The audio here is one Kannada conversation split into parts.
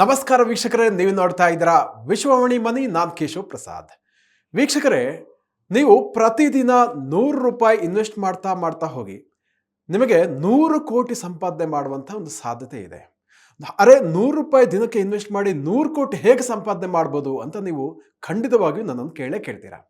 ನಮಸ್ಕಾರ ವೀಕ್ಷಕರೇ, ನೀವು ನೋಡ್ತಾ ಇದ್ದೀರಾ ವಿಶ್ವವಾಣಿ ಮನಿ, ನಾನ್ ಕೇಶವ್ ಪ್ರಸಾದ್. ವೀಕ್ಷಕರೇ, ನೀವು ಪ್ರತಿದಿನ ನೂರು ರೂಪಾಯಿ ಇನ್ವೆಸ್ಟ್ ಮಾಡ್ತಾ ಮಾಡ್ತಾ ಹೋಗಿ, ನಿಮಗೆ ನೂರು ಕೋಟಿ ಸಂಪಾದನೆ ಮಾಡುವಂಥ ಒಂದು ಸಾಧ್ಯತೆ ಇದೆ. ಅರೆ, ನೂರು ರೂಪಾಯಿ ದಿನಕ್ಕೆ ಇನ್ವೆಸ್ಟ್ ಮಾಡಿ ನೂರು ಕೋಟಿ ಹೇಗೆ ಸಂಪಾದನೆ ಮಾಡ್ಬೋದು ಅಂತ ನೀವು ಖಂಡಿತವಾಗಿಯೂ ನನ್ನನ್ನು ಕೇಳೇ ಕೇಳ್ತೀರಾ?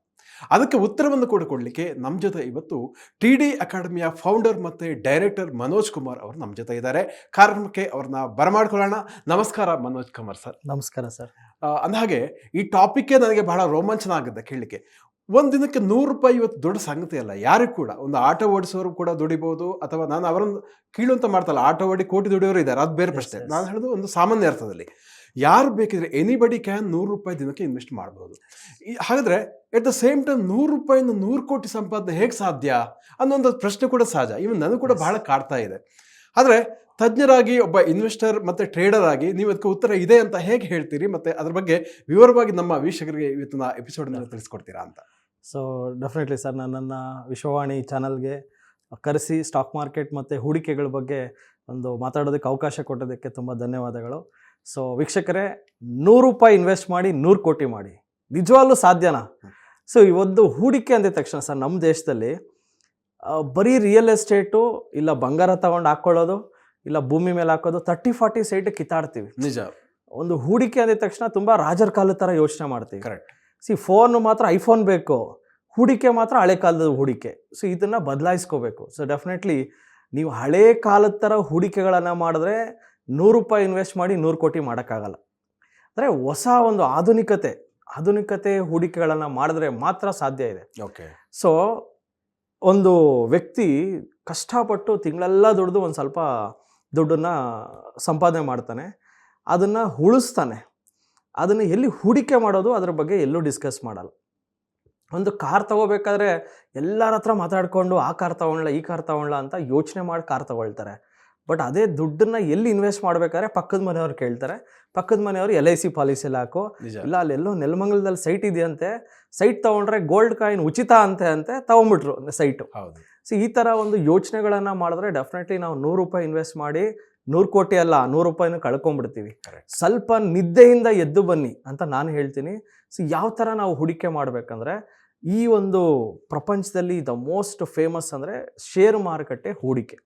ಅದಕ್ಕೆ ಉತ್ತರವನ್ನು ಕೂಡ ಕೊಡಲಿಕ್ಕೆ ನಮ್ಮ ಜೊತೆ ಇವತ್ತು ಟಿ ಡಿ ಅಕಾಡೆಮಿಯ ಫೌಂಡರ್ ಮತ್ತು ಡೈರೆಕ್ಟರ್ ಮನೋಜ್ ಕುಮಾರ್ ಅವರು ನಮ್ಮ ಜೊತೆ ಇದ್ದಾರೆ. ಕಾರ್ಯಕ್ರಮಕ್ಕೆ ಅವ್ರನ್ನ ಬರಮಾಡ್ಕೊಳ್ಳೋಣ. ನಮಸ್ಕಾರ ಮನೋಜ್ ಕುಮಾರ್ ಸರ್. ನಮಸ್ಕಾರ ಸರ್. ಅಂದಹಾಗೆ ಈ ಟಾಪಿಕ್ಕೇ ನನಗೆ ಬಹಳ ರೋಮಾಂಚನ ಆಗುತ್ತೆ ಕೇಳಲಿಕ್ಕೆ. ಒಂದು ದಿನಕ್ಕೆ ನೂರು ರೂಪಾಯಿ ಇವತ್ತು ದೊಡ್ಡ ಸಂಗತಿ ಅಲ್ಲ ಯಾರಿಗೂ ಕೂಡ. ಒಂದು ಆಟೋ ಓಡಿಸೋರು ಕೂಡ ದುಡಿಬೋದು ಅಥವಾ ನಾನು ಅವರನ್ನು ಕೀಳು ಅಂತ ಮಾಡ್ತಲ್ಲ ಆಟೋ ಓಡಿ ಕೋಟಿ ದುಡಿಯೋರು ಇದ್ದಾರೆ ಅದು ಬೇರೆ ಪ್ರಶ್ನೆ. ನಾನು ಹೇಳೋದು ಒಂದು ಸಾಮಾನ್ಯ ಅರ್ಥದಲ್ಲಿ. ಯಾರು ಬೇಕಿದ್ರೆ ಎನಿಬಡಿ ಕ್ಯಾನ್ ನೂರು ರೂಪಾಯಿ ದಿನಕ್ಕೆ ಇನ್ವೆಸ್ಟ್ ಮಾಡ್ಬೋದು. ಹಾಗಾದರೆ ಎಟ್ ದ ಸೇಮ್ ಟೈಮ್ ನೂರು ರೂಪಾಯಿಂದ ನೂರು ಕೋಟಿ ಸಂಪಾದನೆ ಹೇಗೆ ಸಾಧ್ಯ? ಅನ್ನೋ ಒಂದು ಪ್ರಶ್ನೆ ಕೂಡ ಸಹಜ. ಇವನ್ ನನಗೂ ಕೂಡ. ಬಹಳ ಕಾಡ್ತಾ ಇದೆ. ಆದರೆ ತಜ್ಞರಾಗಿ ಒಬ್ಬ ಇನ್ವೆಸ್ಟರ್ ಮತ್ತು ಟ್ರೇಡರ್ ಆಗಿ ನೀವು ಅದಕ್ಕೆ ಉತ್ತರ ಇದೆ ಅಂತ ಹೇಗೆ ಹೇಳ್ತೀರಿ? ಮತ್ತು ಅದ್ರ ಬಗ್ಗೆ ವಿವರವಾಗಿ ನಮ್ಮ ವೀಕ್ಷಕರಿಗೆ ಇವತ್ತಿನ ಎಪಿಸೋಡ್ನಲ್ಲಿ ತಿಳಿಸ್ಕೊಡ್ತೀರಾ ಅಂತ. ಸೊ ಡೆಫಿನೆಟ್ಲಿ ಸರ್ ನನ್ನನ್ನು ವಿಶ್ವವಾಣಿ ಚಾನಲ್ಗೆ ಕರೆಸಿ ಸ್ಟಾಕ್ ಮಾರ್ಕೆಟ್ ಮತ್ತು ಹೂಡಿಕೆಗಳ ಬಗ್ಗೆ ಒಂದು ಮಾತಾಡೋದಕ್ಕೆ ಅವಕಾಶ ಕೊಟ್ಟೋದಕ್ಕೆ ತುಂಬ ಧನ್ಯವಾದಗಳು. ಸೊ ವೀಕ್ಷಕರೇ ನೂರು ರೂಪಾಯಿ ಇನ್ವೆಸ್ಟ್ ಮಾಡಿ ನೂರು ಕೋಟಿ ಮಾಡಿ. ನಿಜವಾಗ್ಲೂ ಸಾಧ್ಯನಾ? ಸೊ ಈ ಒಂದು ಹೂಡಿಕೆ ಅಂದ ತಕ್ಷಣ ಸರ್ ನಮ್ಮ ದೇಶದಲ್ಲಿ ಬರೀ ರಿಯಲ್ ಎಸ್ಟೇಟು ಇಲ್ಲ ಬಂಗಾರ ತಗೊಂಡು ಹಾಕ್ಕೊಳ್ಳೋದು ಇಲ್ಲ ಭೂಮಿ ಮೇಲೆ ಹಾಕೋದು ತರ್ಟಿ ಫಾರ್ಟಿ ಸೈಟ್ ಕಿತ್ತಾಡ್ತೀವಿ. ನಿಜ. ಒಂದು ಹೂಡಿಕೆ ಅಂದ ತಕ್ಷಣ ತುಂಬ ರಾಜರ ಕಾಲದ ಥರ ಯೋಚನೆ ಮಾಡ್ತೀವಿ. ಕರೆಕ್ಟ್ ಸಿ ಫೋನ್ ಮಾತ್ರ ಐಫೋನ್ ಬೇಕು. ಹೂಡಿಕೆ ಮಾತ್ರ ಹಳೆ ಕಾಲದ ಹೂಡಿಕೆ. ಸೊ ಇದನ್ನು ಬದಲಾಯಿಸ್ಕೋಬೇಕು. ಸೊ ಡೆಫಿನೆಟ್ಲಿ ನೀವು ಹಳೆ ಕಾಲದ ಥರ ಹೂಡಿಕೆಗಳನ್ನು ಮಾಡಿದ್ರೆ ನೂರು ರೂಪಾಯಿ ಇನ್ವೆಸ್ಟ್ ಮಾಡಿ ನೂರು ಕೋಟಿ ಮಾಡೋಕ್ಕಾಗಲ್ಲ. ಅಂದರೆ ಹೊಸ ಒಂದು ಆಧುನಿಕತೆ ಆಧುನಿಕತೆ ಹೂಡಿಕೆಗಳನ್ನು ಮಾಡಿದ್ರೆ ಮಾತ್ರ ಸಾಧ್ಯ ಇದೆ. ಓಕೆ ಸೊ ಒಂದು ವ್ಯಕ್ತಿ ಕಷ್ಟಪಟ್ಟು ತಿಂಗಳೆಲ್ಲ ದುಡಿದು ಒಂದು ಸ್ವಲ್ಪ ದುಡ್ಡನ್ನು ಸಂಪಾದನೆ ಮಾಡ್ತಾನೆ ಅದನ್ನು ಉಳಿಸ್ತಾನೆ ಅದನ್ನು ಎಲ್ಲಿ ಹೂಡಿಕೆ ಮಾಡೋದು ಅದ್ರ ಬಗ್ಗೆ ಎಲ್ಲೂ ಡಿಸ್ಕಸ್ ಮಾಡಲ್ಲ. ಒಂದು ಕಾರ್ ತಗೋಬೇಕಾದ್ರೆ ಎಲ್ಲರ ಹತ್ರ ಮಾತಾಡಿಕೊಂಡು ಆ ಕಾರ್ ತಗೊಳ್ಳ ಈ ಕಾರ್ ತಗೊಳ್ಳ ಅಂತ ಯೋಚನೆ ಮಾಡಿ ಕಾರ್ ತಗೊಳ್ತಾರೆ. ಬಟ್ ಅದೇ ದುಡ್ಡನ್ನ ಎಲ್ಲಿ ಇನ್ವೆಸ್ಟ್ ಮಾಡ್ಬೇಕಾದ್ರೆ ಪಕ್ಕದ ಮನೆಯವ್ರು ಕೇಳ್ತಾರೆ. ಪಕ್ಕದ ಮನೆಯವರು ಎಲ್ ಐ ಸಿ ಪಾಲಿಸಿ ಹಾಕು. ಇಲ್ಲ ಅಲ್ಲೆಲ್ಲೋ ನೆಲಮಂಗಲದಲ್ಲಿ ಸೈಟ್ ಇದೆಯಂತೆ. ಸೈಟ್ ತಗೊಂಡ್ರೆ ಗೋಲ್ಡ್ ಕಾಯಿನ್ ಉಚಿತ ಅಂತೆ ಅಂತೆ ತಗೊಂಡ್ಬಿಟ್ರು ಸೈಟು ಹೌದು. ಸೊ ಈ ಥರ ಒಂದು ಯೋಚನೆಗಳನ್ನು ಮಾಡಿದ್ರೆ ಡೆಫಿನೆಟ್ಲಿ ನಾವು ನೂರು ರೂಪಾಯಿ ಇನ್ವೆಸ್ಟ್ ಮಾಡಿ ನೂರು ಕೋಟಿ ಅಲ್ಲ ನೂರು ರೂಪಾಯಿನ ಕಳ್ಕೊಂಡ್ಬಿಡ್ತೀವಿ. ಸ್ವಲ್ಪ ನಿದ್ದೆಯಿಂದ ಎದ್ದು ಬನ್ನಿ ಅಂತ ನಾನು ಹೇಳ್ತೀನಿ. ಸೊ ಯಾವ ಥರ ನಾವು ಹೂಡಿಕೆ ಮಾಡಬೇಕಂದ್ರೆ ಈ ಒಂದು ಪ್ರಪಂಚದಲ್ಲಿ ದ ಮೋಸ್ಟ್ ಫೇಮಸ್ ಅಂದರೆ ಶೇರ್ ಮಾರುಕಟ್ಟೆ ಹೂಡಿಕೆ.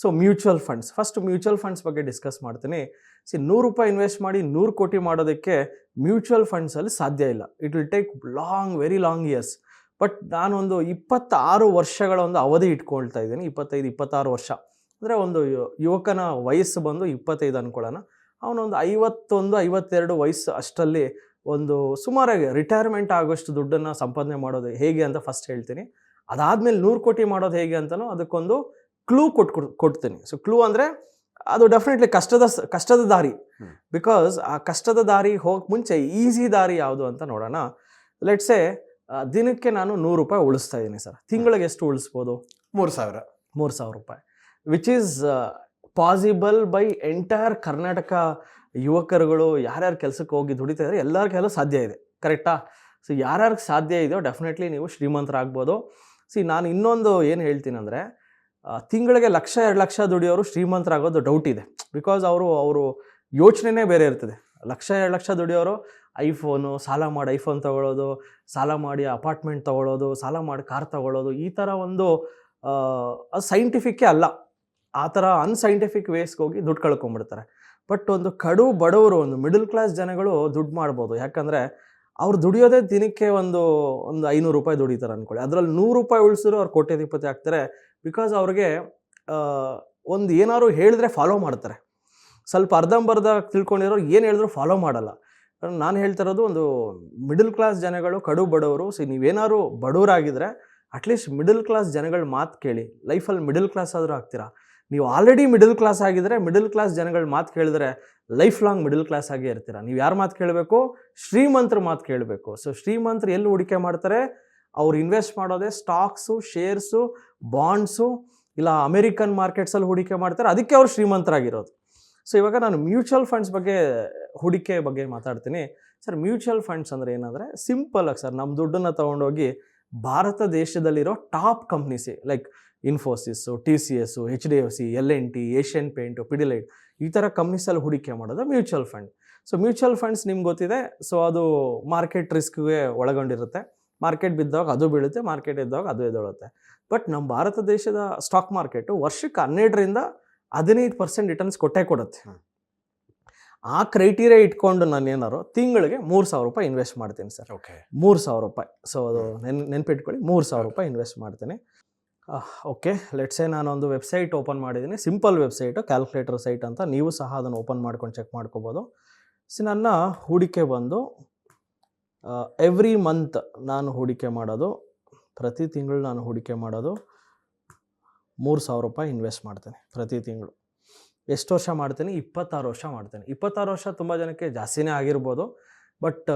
So mutual funds first mutual funds ಬಗ್ಗೆ ಡಿಸ್ಕಸ್ ಮಾಡ್ತೀನಿ. ಸಿ ನೂರು ರೂಪಾಯಿ ಇನ್ವೆಸ್ಟ್ ಮಾಡಿ ನೂರು ಕೋಟಿ ಮಾಡೋದಕ್ಕೆ ಮ್ಯೂಚುವಲ್ ಫಂಡ್ಸಲ್ಲಿ ಸಾಧ್ಯ ಇಲ್ಲ. It will take long very long years but ನಾನೊಂದು ಇಪ್ಪತ್ತಾರು ವರ್ಷಗಳ ಒಂದು ಅವಧಿ ಇಟ್ಕೊಳ್ತಾ ಇದ್ದೀನಿ. ಇಪ್ಪತ್ತೈದು, ಇಪ್ಪತ್ತಾರು ವರ್ಷ. ಅಂದರೆ ಒಂದು ಯುವಕನ ವಯಸ್ಸು ಬಂದು ಇಪ್ಪತ್ತೈದು ಅನ್ಕೊಳ್ಳೋಣ. ಅವನೊಂದು ಐವತ್ತೊಂದು, ಐವತ್ತೆರಡು ವಯಸ್ಸು ಅಷ್ಟರಲ್ಲಿ ಒಂದು ಸುಮಾರಾಗಿ ರಿಟೈರ್ಮೆಂಟ್ ಆಗೋಷ್ಟು ದುಡ್ಡನ್ನು ಸಂಪಾದನೆ ಮಾಡೋದು ಹೇಗೆ ಅಂತ ಫಸ್ಟ್ ಹೇಳ್ತೀನಿ. ಅದಾದಮೇಲೆ ನೂರು ಕೋಟಿ ಮಾಡೋದು ಹೇಗೆ ಅಂತಲೂ ಅದಕ್ಕೊಂದು ಕ್ಲೂ ಕೊಟ್ಟು ಕೊಡ್ತೀನಿ. ಸೊ ಕ್ಲೂ ಅಂದರೆ ಅದು ಡೆಫಿನೆಟ್ಲಿ ಕಷ್ಟದ ಕಷ್ಟದ ದಾರಿ. ಬಿಕಾಸ್ ಆ ಕಷ್ಟದ ದಾರಿ ಹೋಗಕ್ಕೆ ಮುಂಚೆ ಈಸಿ ದಾರಿ ಯಾವುದು ಅಂತ ನೋಡೋಣ. ಲೆಟ್ಸೆ ದಿನಕ್ಕೆ ನಾನು ನೂರು ರೂಪಾಯಿ ಉಳಿಸ್ತಾ ಇದ್ದೀನಿ ಸರ್. ತಿಂಗಳಿಗೆ ಎಷ್ಟು ಉಳಿಸ್ಬೋದು? ಮೂರು ಸಾವಿರ. ಮೂರು ಸಾವಿರ ರೂಪಾಯಿ. Which is possible by entire Karnataka ಯುವಕರುಗಳು ಯಾರ್ಯಾರು ಕೆಲಸಕ್ಕೆ ಹೋಗಿ ದುಡಿತಾ ಇದ್ದಾರೆ ಎಲ್ಲರ ಕೈಲೂ ಸಾಧ್ಯ ಇದೆ. ಕರೆಕ್ಟಾ ಸೊ ಯಾರ್ಯಾರಿಗೆ ಸಾಧ್ಯ ಇದೆಯೋ ಡೆಫಿನೆಟ್ಲಿ ನೀವು ಶ್ರೀಮಂತರಾಗ್ಬೋದು. ಸಿ ನಾನು ಇನ್ನೊಂದು ಏನು ಹೇಳ್ತೀನಿ ಅಂದರೆ ತಿಂಗಳಿಗೆ ಲಕ್ಷ, ಎರಡು ಲಕ್ಷ ದುಡಿಯೋರು ಶ್ರೀಮಂತರಾಗೋದು ಡೌಟ್ ಇದೆ. ಬಿಕಾಸ್ ಅವರು ಅವರು ಯೋಚನೆನೇ ಬೇರೆ ಇರ್ತದೆ. ಲಕ್ಷ, ಎರಡು ಲಕ್ಷ ದುಡಿಯೋರು ಐಫೋನು, ಸಾಲ ಮಾಡಿ ಐಫೋನ್ ತಗೊಳ್ಳೋದು, ಸಾಲ ಮಾಡಿ ಅಪಾರ್ಟ್ಮೆಂಟ್ ತಗೊಳ್ಳೋದು, ಸಾಲ ಮಾಡಿ ಕಾರ್ ತಗೊಳ್ಳೋದು, ಈ ಥರ ಒಂದು ಅದು ಸೈಂಟಿಫಿಕ್ಕೇ ಅಲ್ಲ. ಆ ಥರ ಅನ್ಸೈಂಟಿಫಿಕ್ ವೇಸ್ಗೆ ಹೋಗಿ ದುಡ್ಡು ಕಳ್ಕೊಂಬಿಡ್ತಾರೆ ಬಟ್ ಒಂದು ಕಡು ಬಡವರು, ಒಂದು ಮಿಡಲ್ ಕ್ಲಾಸ್ ಜನಗಳು ದುಡ್ಡು ಮಾಡ್ಬೋದು. ಯಾಕಂದರೆ ಅವ್ರು ದುಡಿಯೋದೇ ದಿನಕ್ಕೆ ಒಂದು ಒಂದು ಐನೂರು ರೂಪಾಯಿ ದುಡಿತಾರೆ ಅಂದ್ಕೊಳ್ಳಿ ಅದರಲ್ಲಿ ನೂರು ರೂಪಾಯಿ ಉಳಿಸಿದ್ರು ಅವ್ರು ಕೋಟ್ಯಾಧಿಪತಿ ಆಗ್ತಾರೆ. ಬಿಕಾಸ್ ಅವ್ರಿಗೆ ಒಂದು ಏನಾದ್ರು ಹೇಳಿದ್ರೆ ಫಾಲೋ ಮಾಡ್ತಾರೆ. ಸ್ವಲ್ಪ ಅರ್ಧಂಬರ್ಧ ತಿಳ್ಕೊಂಡಿರೋರು ಏನು ಹೇಳಿದ್ರು ಫಾಲೋ ಮಾಡಲ್ಲ. ನಾನು ಹೇಳ್ತಾ ಇರೋದು ಒಂದು ಮಿಡಲ್ ಕ್ಲಾಸ್ ಜನಗಳು, ಕಡು ಬಡವರು ಸಿ ನೀವೇನಾದ್ರು ಬಡವರಾಗಿದ್ದರೆ ಅಟ್ಲೀಸ್ಟ್ ಮಿಡಲ್ ಕ್ಲಾಸ್ ಜನಗಳ ಮಾತು ಕೇಳಿ. ಲೈಫಲ್ಲಿ ಮಿಡಲ್ ಕ್ಲಾಸ್ ಆದರೂ ಆಗ್ತೀರಾ? ನೀವು ಆಲ್ರೆಡಿ ಮಿಡಲ್ ಕ್ಲಾಸ್ ಆಗಿದ್ರೆ ಮಿಡಲ್ ಕ್ಲಾಸ್ ಜನಗಳ ಮಾತು ಕೇಳಿದ್ರೆ ಲೈಫ್ ಲಾಂಗ್ ಮಿಡಲ್ ಕ್ಲಾಸ್ ಆಗೇ ಇರ್ತೀರಾ? ನೀವು ಯಾರು ಮಾತು ಕೇಳಬೇಕು? ಶ್ರೀಮಂತರ ಮಾತು ಕೇಳಬೇಕು. ಸೊ ಶ್ರೀಮಂತರು ಎಲ್ಲಿ ಹೂಡಿಕೆ ಮಾಡ್ತಾರೆ? ಅವ್ರು ಇನ್ವೆಸ್ಟ್ ಮಾಡೋದೇ ಸ್ಟಾಕ್ಸು ಶೇರ್ಸು ಬಾಂಡ್ಸು ಇಲ್ಲ ಅಮೆರಿಕನ್ ಮಾರ್ಕೆಟ್ಸಲ್ಲಿ ಹೂಡಿಕೆ ಮಾಡ್ತಾರೆ, ಅದಕ್ಕೆ ಅವ್ರು ಶ್ರೀಮಂತರಾಗಿರೋದು. ಸೊ ಇವಾಗ ನಾನು ಮ್ಯೂಚುವಲ್ ಫಂಡ್ಸ್ ಬಗ್ಗೆ, ಹೂಡಿಕೆ ಬಗ್ಗೆ ಮಾತಾಡ್ತೀನಿ. ಸರ್, ಮ್ಯೂಚುವಲ್ ಫಂಡ್ಸ್ ಅಂದರೆ ಏನಂದರೆ ಸಿಂಪಲ್ ಆಗಿ ಸರ್ ನಮ್ಮ ದುಡ್ಡನ್ನು ತೊಗೊಂಡೋಗಿ ಭಾರತ ದೇಶದಲ್ಲಿರೋ top ಕಂಪ್ನೀಸಿ, like Infosys T C S H D F C, L N T, Asian Paint, Pidilite, ಈ ಥರ ಕಂಪ್ನೀಸಲ್ಲಿ ಹೂಡಿಕೆ ಮಾಡೋದು mutual fund. So mutual funds ನಿಮ್ಗೆ ಗೊತ್ತಿದೆ, ಸೊ, ಅದು ಮಾರ್ಕೆಟ್ ರಿಸ್ಕ್ಗೆ ಒಳಗೊಂಡಿರುತ್ತೆ. ಮಾರ್ಕೆಟ್ ಬಿದ್ದಾಗ ಅದು ಬೀಳುತ್ತೆ ಮಾರ್ಕೆಟ್ ಇದ್ದಾಗ ಅದು ಎದ್ದೇಳುತ್ತೆ. ಬಟ್ ನಮ್ಮ ಭಾರತ ದೇಶದ ಸ್ಟಾಕ್ ಮಾರ್ಕೆಟು ವರ್ಷಕ್ಕೆ ಹನ್ನೆರಡರಿಂದ ಹದಿನೈದು ಪರ್ಸೆಂಟ್ ರಿಟರ್ನ್ಸ್ ಕೊಟ್ಟೇ ಕೊಡುತ್ತೆ. ಆ ಕ್ರೈಟೀರಿಯಾ ಇಟ್ಕೊಂಡು ನಾನು ಏನಾರು ತಿಂಗಳಿಗೆ ಮೂರು ಸಾವಿರ ರೂಪಾಯಿ ಇನ್ವೆಸ್ಟ್ ಮಾಡ್ತೀನಿ ಸರ್. ಓಕೆ. ಮೂರು ಸಾವಿರ ರೂಪಾಯಿ. ಸೊ ಅದು ನೆನ್ ನೆನ್ಪಿಟ್ಕೊಳ್ಳಿ ಮೂರು ಸಾವಿರ ರೂಪಾಯಿ ಇನ್ವೆಸ್ಟ್ ಮಾಡ್ತೀನಿ. ಓಕೆ. ಲೆಟ್ಸೆ ನಾನೊಂದು ವೆಬ್ಸೈಟ್ ಓಪನ್ ಮಾಡಿದ್ದೀನಿ. ಸಿಂಪಲ್ ವೆಬ್ಸೈಟು ಕ್ಯಾಲ್ಕುಲೇಟರ್ ಸೈಟ್ ಅಂತ. ನೀವು ಸಹ ಅದನ್ನು ಓಪನ್ ಮಾಡ್ಕೊಂಡು ಚೆಕ್ ಮಾಡ್ಕೋಬೋದು. ಸಿ ನನ್ನ ಹೂಡಿಕೆ ಬಂದು ಎವ್ರಿ ಮಂತ್ ನಾನು ಹೂಡಿಕೆ ಮಾಡೋದು ಪ್ರತಿ ತಿಂಗಳು ನಾನು ಹೂಡಿಕೆ ಮಾಡೋದು ಮೂರು ಸಾವಿರ ರೂಪಾಯಿ ಇನ್ವೆಸ್ಟ್ ಮಾಡ್ತೇನೆ ಪ್ರತಿ ತಿಂಗಳು. ಎಷ್ಟು ವರ್ಷ ಮಾಡ್ತೀನಿ? ಇಪ್ಪತ್ತಾರು ವರ್ಷ ಮಾಡ್ತೇನೆ. ಇಪ್ಪತ್ತಾರು ವರ್ಷ ತುಂಬ ಜನಕ್ಕೆ ಜಾಸ್ತಿನೇ ಆಗಿರ್ಬೋದು. ಬಟ್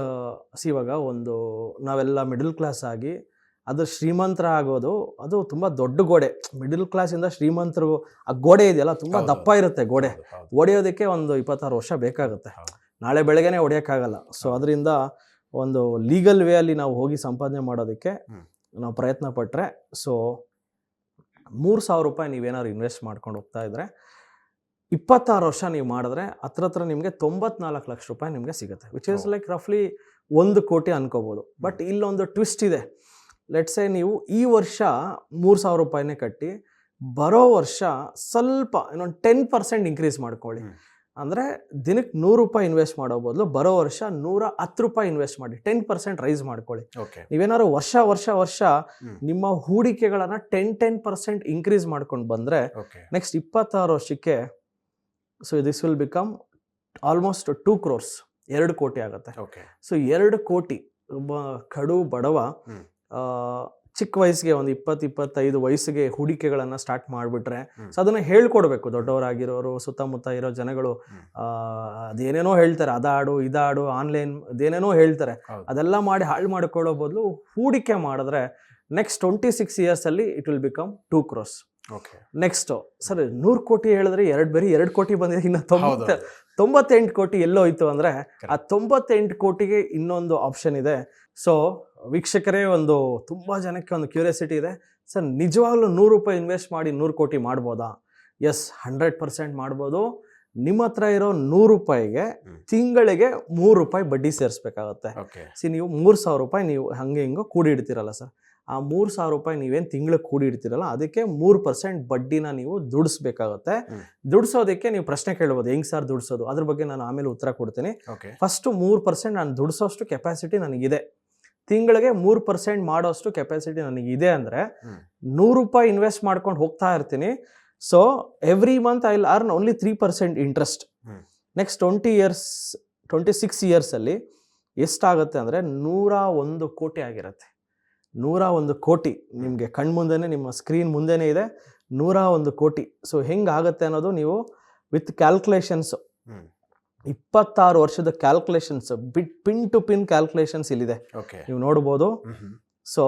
ಸಿ ಇವಾಗ ಒಂದು ನಾವೆಲ್ಲ ಮಿಡಲ್ ಕ್ಲಾಸ್ ಆಗಿ ಅದು ಶ್ರೀಮಂತರ ಆಗೋದು ಅದು ತುಂಬ ದೊಡ್ಡ ಗೋಡೆ. ಮಿಡಲ್ ಕ್ಲಾಸಿಂದ ಶ್ರೀಮಂತರು ಆ ಗೋಡೆ ಇದೆಯಲ್ಲ ತುಂಬ ದಪ್ಪ ಇರುತ್ತೆ ಗೋಡೆ. ಒಡೆಯೋದಕ್ಕೆ ಒಂದು ಇಪ್ಪತ್ತಾರು ವರ್ಷ ಬೇಕಾಗುತ್ತೆ. ನಾಳೆ ಬೆಳಗ್ಗೆನೇ ಹೊಡೆಯೋಕ್ಕಾಗಲ್ಲ ಸೊ ಅದರಿಂದ ಒಂದು ಲೀಗಲ್ ವೇ ಅಲ್ಲಿ ನಾವು ಹೋಗಿ ಸಂಪಾದನೆ ಮಾಡೋದಕ್ಕೆ ನಾವು ಪ್ರಯತ್ನ ಪಟ್ಟರೆ ಸೊ ಮೂರು ಸಾವಿರ ರೂಪಾಯಿ ನೀವೇನಾದ್ರು ಇನ್ವೆಸ್ಟ್ ಮಾಡ್ಕೊಂಡು ಹೋಗ್ತಾ ಇದ್ರೆ ಇಪ್ಪತ್ತಾರು ವರ್ಷ ನೀವು ಮಾಡಿದ್ರೆ ಹತ್ರ ಹತ್ರ ನಿಮಗೆ ತೊಂಬತ್ನಾಲ್ಕು ಲಕ್ಷ ರೂಪಾಯಿ ನಿಮಗೆ ಸಿಗುತ್ತೆ ವಿಚ್ ಇಸ್ ಓ. ಲೈಕ್ ರಫ್ಲಿ ಒಂದು ಕೋಟಿ ಅನ್ಕೋಬೋದು. ಬಟ್ ಇಲ್ಲೊಂದು ಟ್ವಿಸ್ಟ್ ಇದೆ. ಲೆಟ್ಸೆ ನೀವು ಈ ವರ್ಷ ಮೂರು ಸಾವಿರ ರೂಪಾಯಿನೇ ಕಟ್ಟಿ ಬರೋ ವರ್ಷ ಸ್ವಲ್ಪ ಇನ್ನೊಂದು ಟೆನ್ ಪರ್ಸೆಂಟ್ ಇನ್ಕ್ರೀಸ್ ಮಾಡ್ಕೊಳ್ಳಿ. ಅಂದರೆ ದಿನಕ್ಕೆ ನೂರು ರೂಪಾಯಿ ಇನ್ವೆಸ್ಟ್ ಮಾಡೋ ಬದಲು ಬರೋ ವರ್ಷ ನೂರ ಹತ್ತು ರೂಪಾಯಿ ಇನ್ವೆಸ್ಟ್ ಮಾಡಿ ಟೆನ್ ಪರ್ಸೆಂಟ್ ರೈಸ್ ಮಾಡ್ಕೊಳ್ಳಿ. ಓಕೆ ನೀವೇನಾದ್ರು ವರ್ಷ ವರ್ಷ ವರ್ಷ ನಿಮ್ಮ ಹೂಡಿಕೆಗಳನ್ನು ಟೆನ್ ಟೆನ್ ಪರ್ಸೆಂಟ್ ಇನ್ಕ್ರೀಸ್ ಮಾಡ್ಕೊಂಡು ಬಂದರೆ ನೆಕ್ಸ್ಟ್ ಇಪ್ಪತ್ತಾರು ವರ್ಷಕ್ಕೆ so this will become almost two crores ಎರಡು ಕೋಟಿ ಆಗುತ್ತೆ. ಓಕೆ ಸೊ ಎರಡು ಕೋಟಿ ಒಬ್ಬ ಕಡು ಬಡವ ಆ, ಚಿಕ್ಕ ವಯಸ್ಸಿಗೆ ಒಂದು ಇಪ್ಪತ್ತು ಇಪ್ಪತ್ತೈದು ವಯಸ್ಸಿಗೆ ಹೂಡಿಕೆಗಳನ್ನು ಸ್ಟಾರ್ಟ್ ಮಾಡಿಬಿಟ್ರೆ. ಸೊ ಅದನ್ನು ಹೇಳ್ಕೊಡ್ಬೇಕು. ದೊಡ್ಡವರಾಗಿರೋರು ಸುತ್ತಮುತ್ತ ಇರೋ ಜನಗಳು ಅದೇನೇನೋ ಹೇಳ್ತಾರೆ. ಅದಾಡು ಇದಾಡು ಆನ್ಲೈನ್ ಅದೇನೇನೋ ಹೇಳ್ತಾರೆ. ಅದೆಲ್ಲ ಮಾಡಿ ಹಾಳು ಮಾಡ್ಕೊಳ್ಳೋ ಬದಲು ಹೂಡಿಕೆ ಮಾಡಿದ್ರೆ next twenty six ಇಯರ್ಸಲ್ಲಿ it will become two crores okay next sir ನೂರು ಕೋಟಿ ಹೇಳಿದ್ರೆ ಎರಡು ಬರೀ ಎರಡು ಕೋಟಿ ಬಂದಿದೆ. ಇನ್ನು ತೊಂಬತ್ತ ತೊಂಬತ್ತೆಂಟು ಕೋಟಿ ಎಲ್ಲೋಯ್ತು ಅಂದರೆ ಆ. ತೊಂಬತ್ತೆಂಟು ಕೋಟಿಗೆ ಇನ್ನೊಂದು ಆಪ್ಷನ್ ಇದೆ. ಸೊ ವೀಕ್ಷಕರೇ ಒಂದು ತುಂಬ ಜನಕ್ಕೆ ಒಂದು ಕ್ಯೂರಿಯಾಸಿಟಿ ಇದೆ. ಸರ್ ನಿಜವಾಗ್ಲೂ ನೂರು ರೂಪಾಯಿ ಇನ್ವೆಸ್ಟ್ ಮಾಡಿ ನೂರು ಕೋಟಿ ಮಾಡ್ಬೋದಾ? ಎಸ್ ಹಂಡ್ರೆಡ್ ಪರ್ಸೆಂಟ್ ಮಾಡ್ಬೋದು. ನಿಮ್ಮ ಹತ್ರ ಇರೋ ನೂರು ರೂಪಾಯಿಗೆ ತಿಂಗಳಿಗೆ ಮೂರು ರೂಪಾಯಿ ಬಡ್ಡಿ ಸೇರಿಸ್ಬೇಕಾಗತ್ತೆ. ಸಿ ನೀವು ಮೂರು ಸಾವಿರ ರೂಪಾಯಿ ನೀವು ಹಂಗೆ ಹಿಂಗೆ ಕೂಡಿ ಇಡ್ತೀರಲ್ಲ ಸರ್? ಆ ಮೂರು ಸಾವಿರ ರೂಪಾಯಿ ನೀವೇನು ತಿಂಗಳಿಗೆ ಕೂಡಿ ಇಡ್ತೀರಲ್ಲ ಅದಕ್ಕೆ ಮೂರು ಪರ್ಸೆಂಟ್ ಬಡ್ಡಿನ ನೀವು ದುಡಿಸ್ಬೇಕಾಗತ್ತೆ. ದುಡಿಸೋದಕ್ಕೆ ನೀವು ಪ್ರಶ್ನೆ ಕೇಳ್ಬೋದು ಹೆಂಗ್ ಸರ್ ದುಡಿಸೋದು? ಅದ್ರ ಬಗ್ಗೆ ನಾನು ಆಮೇಲೆ ಉತ್ತರ ಕೊಡ್ತೀನಿ. ಫಸ್ಟು ಮೂರು ಪರ್ಸೆಂಟ್ ನಾನು ದುಡಿಸೋಷ್ಟು ಕೆಪಾಸಿಟಿ ನನಗಿದೆ. ತಿಂಗಳಿಗೆ ಮೂರು ಪರ್ಸೆಂಟ್ ಮಾಡೋಷ್ಟು ಕೆಪಾಸಿಟಿ ನನಗೆ ಇದೆ ಅಂದರೆ. ನೂರು ರೂಪಾಯಿ ಇನ್ವೆಸ್ಟ್ ಮಾಡ್ಕೊಂಡು ಹೋಗ್ತಾ ಇರ್ತೀನಿ. So every month I will earn only three percent interest next twenty years twenty six ಇಯರ್ಸಲ್ಲಿ ಎಷ್ಟಾಗುತ್ತೆ ಅಂದರೆ ನೂರ ಒಂದು ಕೋಟಿ ಆಗಿರುತ್ತೆ. ನೂರ ಒಂದು ಕೋಟಿ ನಿಮಗೆ ಕಣ್ಮುಂದೆನೇ ನಿಮ್ಮ ಸ್ಕ್ರೀನ್ ಮುಂದೆನೇ ಇದೆ. ನೂರ ಒಂದು ಕೋಟಿ. ಸೊ ಹೆಂಗಾಗತ್ತೆ ಅನ್ನೋದು ನೀವು ವಿತ್ ಕ್ಯಾಲ್ಕುಲೇಷನ್ಸ್. ಇಪ್ಪತ್ತಾರು ವರ್ಷದ calculations bit pin to pin calculations ಇಲ್ಲಿದೆ. ನೀವು ನೋಡ್ಬೋದು. So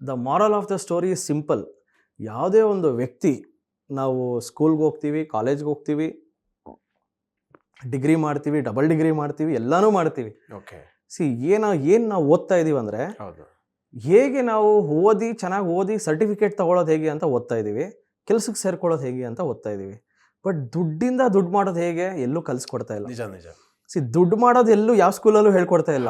the moral of the story is simple ಯಾವುದೇ ಒಂದು ವ್ಯಕ್ತಿ ನಾವು ಸ್ಕೂಲ್ಗೆ ಹೋಗ್ತೀವಿ ಕಾಲೇಜ್ಗೆ ಹೋಗ್ತೀವಿ ಡಿಗ್ರಿ ಮಾಡ್ತೀವಿ ಡಬಲ್ ಡಿಗ್ರಿ ಮಾಡ್ತೀವಿ ಎಲ್ಲನೂ ಮಾಡ್ತೀವಿ. ಓಕೆ ಸಿ ಏನ ಏನು ನಾವು ಓದ್ತಾ ಇದೀವಿ ಅಂದರೆ ಹೇಗೆ ನಾವು ಓದಿ ಚೆನ್ನಾಗಿ ಓದಿ ಸರ್ಟಿಫಿಕೇಟ್ ತಗೊಳ್ಳೋದು ಹೇಗೆ ಅಂತ ಓದ್ತಾ ಇದ್ದೀವಿ ಕೆಲ್ಸಕ್ಕೆ ಸೇರ್ಕೊಳ್ಳೋದು ಹೇಗೆ ಅಂತ ಓದ್ತಾ ಇದ್ದೀವಿ ಬಟ್ ದುಡ್ಡಿಂದ ದುಡ್ಡು ಮಾಡೋದು ಹೇಗೆ ಎಲ್ಲೂ ಕಲಿಸ್ಕೊಡ್ತಾ ಇಲ್ಲ. ನಿಜ ನಿಜ. ಸಿ ದುಡ್ಡು ಮಾಡೋದು ಎಲ್ಲೂ ಯಾವ ಸ್ಕೂಲಲ್ಲೂ ಹೇಳ್ಕೊಡ್ತಾ ಇಲ್ಲ.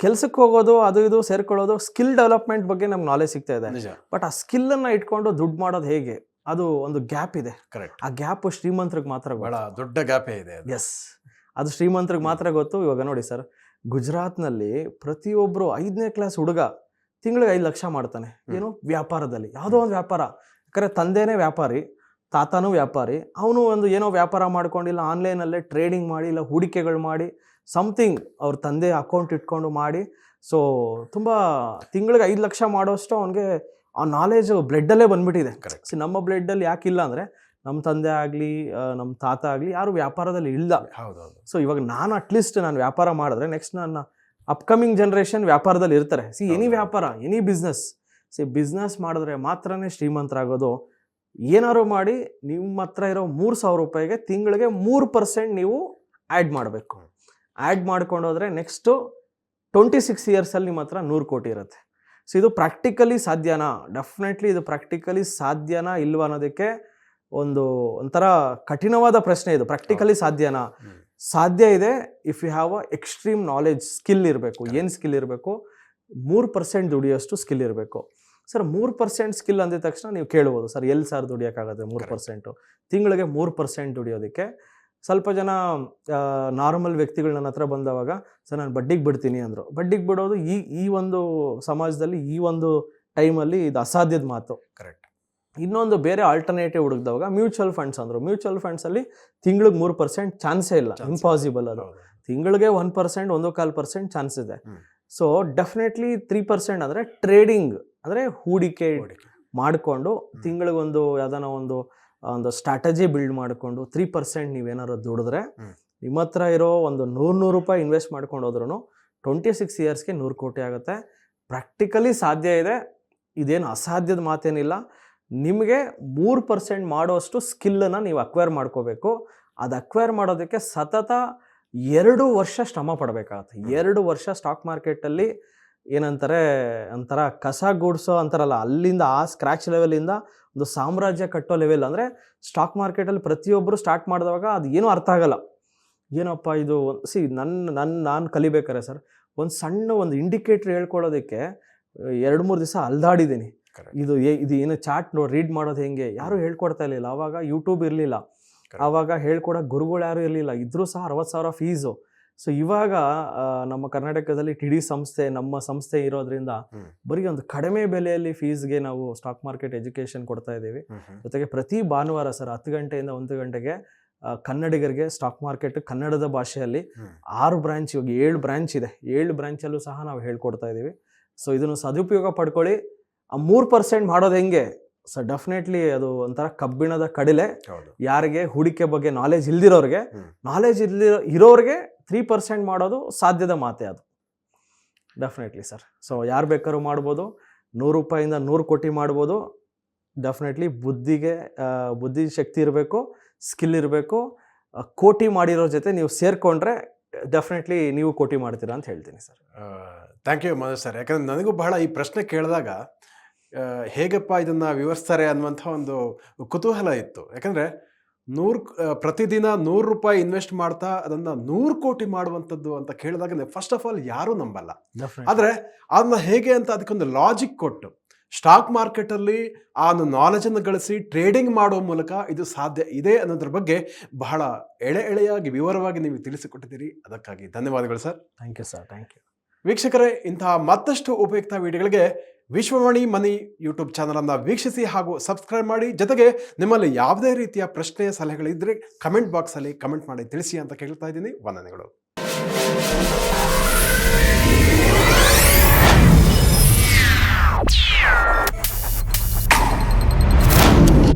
ಕೆಲ್ಸಕ್ಕೆ ಹೋಗೋದು ಅದು ಇದು ಸೇರ್ಕೊಳ್ಳೋದು ಸ್ಕಿಲ್ ಡೆವಲಪ್ಮೆಂಟ್ ಬಗ್ಗೆ ನಮ್ಗೆ ನಾಲೆಜ್ ಸಿಗ್ತಾ ಇದೆ. ಬಟ್ ಆ ಸ್ಕಿಲ್ಲನ್ನು ಇಟ್ಕೊಂಡು ದುಡ್ಡು ಮಾಡೋದು ಹೇಗೆ? ಅದು ಒಂದು ಗ್ಯಾಪ್ ಇದೆ. ಕರೆಕ್ಟ್ ಆ ಗ್ಯಾಪ್ ಶ್ರೀಮಂತರಿಗೆ ಮಾತ್ರ ಬಹಳ ದೊಡ್ಡ ಗ್ಯಾಪೇ ಇದೆ ಅದು. ಎಸ್ ಅದು ಶ್ರೀಮಂತರಿಗೆ ಮಾತ್ರ ಗೊತ್ತು. ಇವಾಗ ನೋಡಿ ಸರ್ ಗುಜರಾತ್ನಲ್ಲಿ ಪ್ರತಿಯೊಬ್ಬರು ಐದನೇ ಕ್ಲಾಸ್ ಹುಡುಗ ತಿಂಗಳಿಗೆ ಐದು ಲಕ್ಷ ಮಾಡ್ತಾನೆ. ಏನು ವ್ಯಾಪಾರದಲ್ಲಿ. ಯಾವುದೋ ಒಂದು ವ್ಯಾಪಾರ. ಯಾಕಂದ್ರೆ ತಂದೆನೇ ವ್ಯಾಪಾರಿ. ತಾತನೂ ವ್ಯಾಪಾರಿ. ಅವನು ಒಂದು ಏನೋ ವ್ಯಾಪಾರ ಮಾಡ್ಕೊಂಡಿಲ್ಲ ಆನ್ಲೈನಲ್ಲೇ ಟ್ರೇಡಿಂಗ್ ಮಾಡಿ ಇಲ್ಲ ಹೂಡಿಕೆಗಳು ಮಾಡಿ ಸಮಥಿಂಗ್ ಅವ್ರ ತಂದೆ ಅಕೌಂಟ್ ಇಟ್ಕೊಂಡು ಮಾಡಿ. ಸೊ ತುಂಬ ತಿಂಗಳಿಗೆ ಐದು ಲಕ್ಷ ಮಾಡೋಷ್ಟು ಅವನಿಗೆ ಆ ನಾಲೆಜ್ ಬ್ಲಡ್ಡಲ್ಲೇ ಬಂದ್ಬಿಟ್ಟಿದೆ. ಕರೆಕ್ಟ್ ಸೊ ನಮ್ಮ ಬ್ಲಡ್ಡಲ್ಲಿ ಯಾಕಿಲ್ಲ ಅಂದರೆ ನಮ್ಮ ತಂದೆ ಆಗಲಿ ನಮ್ಮ ತಾತ ಆಗಲಿ ಯಾರು ವ್ಯಾಪಾರದಲ್ಲಿ ಇಲ್ಲ. ಹೌದು ಹೌದು ಸೊ ಇವಾಗ ನಾನು ಅಟ್ಲೀಸ್ಟ್ ನಾನು ವ್ಯಾಪಾರ ಮಾಡಿದ್ರೆ ನೆಕ್ಸ್ಟ್ ನನ್ನ ಅಪ್ಕಮಿಂಗ್ ಜನ್ರೇಷನ್ ವ್ಯಾಪಾರದಲ್ಲಿ ಇರ್ತಾರೆ ಸಿ ಎನಿ ವ್ಯಾಪಾರ ಎನಿ ಬಿಸ್ನೆಸ್ ಸಿ ಬಿಸ್ನೆಸ್ ಮಾಡಿದ್ರೆ ಮಾತ್ರನೇ ಶ್ರೀಮಂತರಾಗೋದು ಏನಾದ್ರು ಮಾಡಿ ನಿಮ್ಮ ಹತ್ರ ಇರೋ ಮೂರು ಸಾವಿರ ರೂಪಾಯಿಗೆ ತಿಂಗಳಿಗೆ ಮೂರು ಪರ್ಸೆಂಟ್ ನೀವು ಆ್ಯಡ್ ಮಾಡಬೇಕು. ಆ್ಯಡ್ ಮಾಡ್ಕೊಂಡು ಹೋದರೆ ನೆಕ್ಸ್ಟು ಟ್ವೆಂಟಿ ಸಿಕ್ಸ್ ಇಯರ್ಸಲ್ಲಿ ನಿಮ್ಮ ಹತ್ರ ನೂರು ಕೋಟಿ ಇರುತ್ತೆ. ಸೊ ಇದು ಪ್ರಾಕ್ಟಿಕಲಿ ಸಾಧ್ಯನಾ? ಡೆಫಿನೆಟ್ಲಿ ಇದು ಪ್ರಾಕ್ಟಿಕಲಿ ಸಾಧ್ಯನಾ ಇಲ್ವಾ ಅನ್ನೋದಕ್ಕೆ ಒಂದು ಒಂಥರ ಕಠಿಣವಾದ ಪ್ರಶ್ನೆ ಇದು. ಪ್ರಾಕ್ಟಿಕಲಿ ಸಾಧ್ಯನಾ? ಸಾಧ್ಯ ಇದೆ if you have a extreme knowledge skill ಇರಬೇಕು. ಏನು ಸ್ಕಿಲ್ ಇರಬೇಕು? ಮೂರು ಪರ್ಸೆಂಟ್ ದುಡಿಯೋಷ್ಟು ಸ್ಕಿಲ್ ಇರಬೇಕು. ಸರ್ ಮೂರು ಪರ್ಸೆಂಟ್ ಸ್ಕಿಲ್ ಅಂದಿದ ತಕ್ಷಣ ನೀವು ಕೇಳ್ಬೋದು. ಸರ್ ಎಲ್ಲಿ ಸರ್ ದುಡಿಯೋಕ್ಕಾಗುತ್ತೆ ಮೂರು. ಪರ್ಸೆಂಟು ತಿಂಗಳಿಗೆ ಮೂರು ಪರ್ಸೆಂಟ್ ದುಡಿಯೋದಕ್ಕೆ. ಸ್ವಲ್ಪ ಜನ ನಾರ್ಮಲ್ ವ್ಯಕ್ತಿಗಳು ನನ್ನ ಹತ್ರ ಬಂದವಾಗ ಸರ್ ನಾನು ಬಡ್ಡಿಗೆ ಬಿಡ್ತೀನಿ ಅಂದರು. ಬಡ್ಡಿಗೆ ಬಿಡೋದು ಈ ಈ ಒಂದು ಸಮಾಜದಲ್ಲಿ ಈ ಒಂದು ಟೈಮಲ್ಲಿ ಇದು ಅಸಾಧ್ಯದ ಮಾತು. ಕರೆಕ್ಟ್ ಇನ್ನೊಂದು ಬೇರೆ ಆಲ್ಟರ್ನೇಟಿವ್ ಹುಡುಕ್ದವಾಗ ಮ್ಯೂಚುವಲ್ ಫಂಡ್ಸ್ ಅಂದರು. ಮ್ಯೂಚುವಲ್ ಫಂಡ್ಸಲ್ಲಿ ತಿಂಗಳಿಗೆ ಮೂರು ಪರ್ಸೆಂಟ್ ಚಾನ್ಸೇ ಇಲ್ಲ. ಇಂಪಾಸಿಬಲ್ ಅದು. ತಿಂಗಳಿಗೆ ಒನ್ ಪರ್ಸೆಂಟ್ ಒಂದು ಕಾಲು ಪರ್ಸೆಂಟ್ ಚಾನ್ಸ್ ಇದೆ. ಸೊ ಡೆಫಿನೆಟ್ಲಿ ತ್ರೀ ಪರ್ಸೆಂಟ್ ಅಂದರೆ ಟ್ರೇಡಿಂಗ್ ಅಂದರೆ ಹೂಡಿಕೆ ಮಾಡಿಕೊಂಡು ತಿಂಗಳಿಗೊಂದು ಯಾವ್ದಾನ ಒಂದು ಒಂದು ಸ್ಟ್ರಾಟಜಿ ಬಿಲ್ಡ್ ಮಾಡಿಕೊಂಡು ತ್ರೀ ಪರ್ಸೆಂಟ್ ನೀವೇನಾದ್ರು ದುಡಿದ್ರೆ. ನಿಮ್ಮ ಹತ್ರ ಇರೋ ಒಂದು ನೂರು ನೂರು ರೂಪಾಯಿ ಇನ್ವೆಸ್ಟ್ ಮಾಡ್ಕೊಂಡು ಹೋದ್ರೂ ಟ್ವೆಂಟಿ ಸಿಕ್ಸ್ ಇಯರ್ಸ್ಗೆ ನೂರು ಕೋಟಿ ಆಗುತ್ತೆ. ಪ್ರಾಕ್ಟಿಕಲಿ ಸಾಧ್ಯ ಇದೆ. ಇದೇನು ಅಸಾಧ್ಯದ ಮಾತೇನಿಲ್ಲ. ನಿಮಗೆ ಮೂರು ಪರ್ಸೆಂಟ್ ಮಾಡೋಷ್ಟು ಸ್ಕಿಲ್ಲನ್ನು ನೀವು ಅಕ್ವೈರ್ ಮಾಡ್ಕೋಬೇಕು. ಅದು ಅಕ್ವೈರ್ ಮಾಡೋದಕ್ಕೆ ಸತತ ಎರಡು ವರ್ಷ ಶ್ರಮ ಪಡಬೇಕಾಗತ್ತೆ. ಎರಡು ವರ್ಷ ಸ್ಟಾಕ್ ಮಾರ್ಕೆಟಲ್ಲಿ ಏನಂತಾರೆ ಒಂಥರ ಕಸ ಗೂಡಿಸೋ ಅಂತಾರಲ್ಲ ಅಲ್ಲಿಂದ ಆ ಸ್ಕ್ರ್ಯಾಚ್ ಲೆವೆಲಿಂದ ಒಂದು ಸಾಮ್ರಾಜ್ಯ ಕಟ್ಟೋ ಲೆವೆಲ್ ಅಂದರೆ ಸ್ಟಾಕ್ ಮಾರ್ಕೆಟಲ್ಲಿ ಪ್ರತಿಯೊಬ್ಬರು ಸ್ಟಾರ್ಟ್ ಮಾಡಿದವಾಗ ಅದು ಏನೂ ಅರ್ಥ ಆಗಲ್ಲ. ಏನಪ್ಪ ಇದು ಸಿ ನನ್ನ ನನ್ನ ನಾನು ಕಲಿಬೇಕಾರೆ ಸರ್ ಒಂದು ಸಣ್ಣ ಒಂದು ಇಂಡಿಕೇಟ್ರ್ ಹೇಳ್ಕೊಳ್ಳೋದಕ್ಕೆ ಎರಡು ಮೂರು ದಿವಸ ಅಲ್ದಾಡಿದ್ದೀನಿ. ಇದು ಏ- ಇದು ಏನು ಚಾಟ್ ನೋಡಿ ರೀಡ್ ಮಾಡೋದು ಹೆಂಗೆ ಯಾರು ಹೇಳ್ಕೊಡ್ತಾ ಇರಲಿಲ್ಲ. ಅವಾಗ ಯೂಟ್ಯೂಬ್ ಇರಲಿಲ್ಲ. ಅವಾಗ ಆವಾಗ ಹೇಳ್ಕೊಡೋ ಗುರುಗಳು ಯಾರು ಇರಲಿಲ್ಲ. ಇದ್ರೂ ಸಹ ಅರವತ್ತು ಸಾವಿರ ಫೀಸು ಸೊ ಇವಾಗ ನಮ್ಮ ಕರ್ನಾಟಕದಲ್ಲಿ ಟಿ ಡಿ ಸಂಸ್ಥೆ ನಮ್ಮ ಸಂಸ್ಥೆ ಇರೋದ್ರಿಂದ. ಬರೀ ಒಂದು ಕಡಿಮೆ ಬೆಲೆಯಲ್ಲಿ ಫೀಸ್ಗೆ ನಾವು ಸ್ಟಾಕ್ ಮಾರ್ಕೆಟ್ ಎಜುಕೇಷನ್ ಕೊಡ್ತಾ ಇದ್ದೀವಿ. ಜೊತೆಗೆ ಪ್ರತಿ ಭಾನುವಾರ ಸರ್ ಹತ್ತು ಗಂಟೆಯಿಂದ ಒಂದು ಗಂಟೆಗೆ ಕನ್ನಡಿಗರಿಗೆ ಸ್ಟಾಕ್ ಮಾರ್ಕೆಟ್ ಕನ್ನಡದ ಭಾಷೆಯಲ್ಲಿ ಆರು ಬ್ರಾಂಚ್ ಇವಾಗ ಏಳು ಬ್ರಾಂಚ್ ಇದೆ. ಏಳು ಬ್ರಾಂಚಲ್ಲೂ ಸಹ ನಾವು ಹೇಳ್ಕೊಡ್ತಾ ಇದ್ದೀವಿ. ಸೊ ಇದನ್ನು ಸದುಪಯೋಗ ಪಡ್ಕೊಳ್ಳಿ. ಆ ಮೂರು ಪರ್ಸೆಂಟ್ ಮಾಡೋದು ಹೆಂಗೆ? ಸೊ ಡೆಫಿನೆಟ್ಲಿ ಅದು ಒಂಥರ ಕಬ್ಬಿಣದ ಕಡಲೆ. ಯಾರಿಗೆ? ಹೂಡಿಕೆ ಬಗ್ಗೆ ನಾಲೆಜ್ ಇಲ್ದಿರೋರಿಗೆ. ನಾಲೆಜ್ ಇಲ್ದಿರೋ ಇರೋರಿಗೆ ತ್ರೀ ಪರ್ಸೆಂಟ್ ಮಾಡೋದು ಸಾಧ್ಯದ ಮಾತೆ ಅದು. ಡೆಫಿನೆಟ್ಲಿ ಸರ್ ಸೊ ಯಾರು ಬೇಕಾದ್ರೂ ಮಾಡ್ಬೋದು. ನೂರು ರೂಪಾಯಿಂದ ನೂರು ಕೋಟಿ ಮಾಡ್ಬೋದು. ಡೆಫಿನೆಟ್ಲಿ ಬುದ್ಧಿಗೆ ಬುದ್ಧಿ ಶಕ್ತಿ ಇರಬೇಕು ಸ್ಕಿಲ್ ಇರಬೇಕು ಕೋಟಿ ಮಾಡಿರೋ ಜೊತೆ ನೀವು ಸೇರಿಕೊಂಡ್ರೆ ಡೆಫಿನೆಟ್ಲಿ ನೀವು ಕೋಟಿ ಮಾಡ್ತೀರಾ ಅಂತ ಹೇಳ್ತೀನಿ sir thank you Manoj sir ಯಾಕಂದ್ರೆ ನನಗೂ ಬಹಳ ಈ ಪ್ರಶ್ನೆ ಕೇಳಿದಾಗ ಹೇಗಪ್ಪ ಇದನ್ನು ವಿವರಿಸ್ತಾರೆ ಅನ್ನುವಂಥ ಒಂದು ಕುತೂಹಲ ಇತ್ತು. ಯಾಕಂದ್ರೆ ನೂರು ಪ್ರತಿದಿನ ನೂರು ರೂಪಾಯಿ ಇನ್ವೆಸ್ಟ್ ಮಾಡ್ತಾ ಅದನ್ನ ನೂರು ಕೋಟಿ ಮಾಡುವಂಥದ್ದು ಅಂತ ಕೇಳಿದಾಗ ಫಸ್ಟ್ ಆಫ್ ಆಲ್ ಯಾರೂ ನಂಬಲ್ಲ. ಆದರೆ ಅದನ್ನ ಹೇಗೆ ಅಂತ ಅದಕ್ಕೊಂದು ಲಾಜಿಕ್ ಕೊಟ್ಟು ಸ್ಟಾಕ್ ಮಾರ್ಕೆಟಲ್ಲಿ ಆ ಒಂದು ನಾಲೆಜನ್ನು ಗಳಿಸಿ ಟ್ರೇಡಿಂಗ್ ಮಾಡುವ ಮೂಲಕ ಇದು ಸಾಧ್ಯ ಇದೆ ಅನ್ನೋದ್ರ ಬಗ್ಗೆ ಬಹಳ ಎಳೆ ಎಳೆಯಾಗಿ ವಿವರವಾಗಿ ನೀವು ತಿಳಿಸಿಕೊಟ್ಟಿದ್ದೀರಿ. ಅದಕ್ಕಾಗಿ ಧನ್ಯವಾದಗಳು sir. Thank you sir thank you ವೀಕ್ಷಕರೇ ಇಂತಹ ಮತ್ತಷ್ಟು ಉಪಯುಕ್ತ ವಿಡಿಯೋಗಳಿಗೆ ವಿಶ್ವವಾಣಿ ಮನಿ ಯೂಟ್ಯೂಬ್ ಚಾನಲನ್ನು ವೀಕ್ಷಿಸಿ ಹಾಗೂ ಸಬ್ಸ್ಕ್ರೈಬ್ ಮಾಡಿ. ಜೊತೆಗೆ ನಿಮ್ಮಲ್ಲಿ ಯಾವುದೇ ರೀತಿಯ ಪ್ರಶ್ನೆ ಸಲಹೆಗಳಿದ್ದರೆ ಕಮೆಂಟ್ ಬಾಕ್ಸಲ್ಲಿ ಕಮೆಂಟ್ ಮಾಡಿ ತಿಳಿಸಿ ಅಂತ ಕೇಳ್ತಾ ಇದ್ದೀನಿ. ವಂದನೆಗಳು.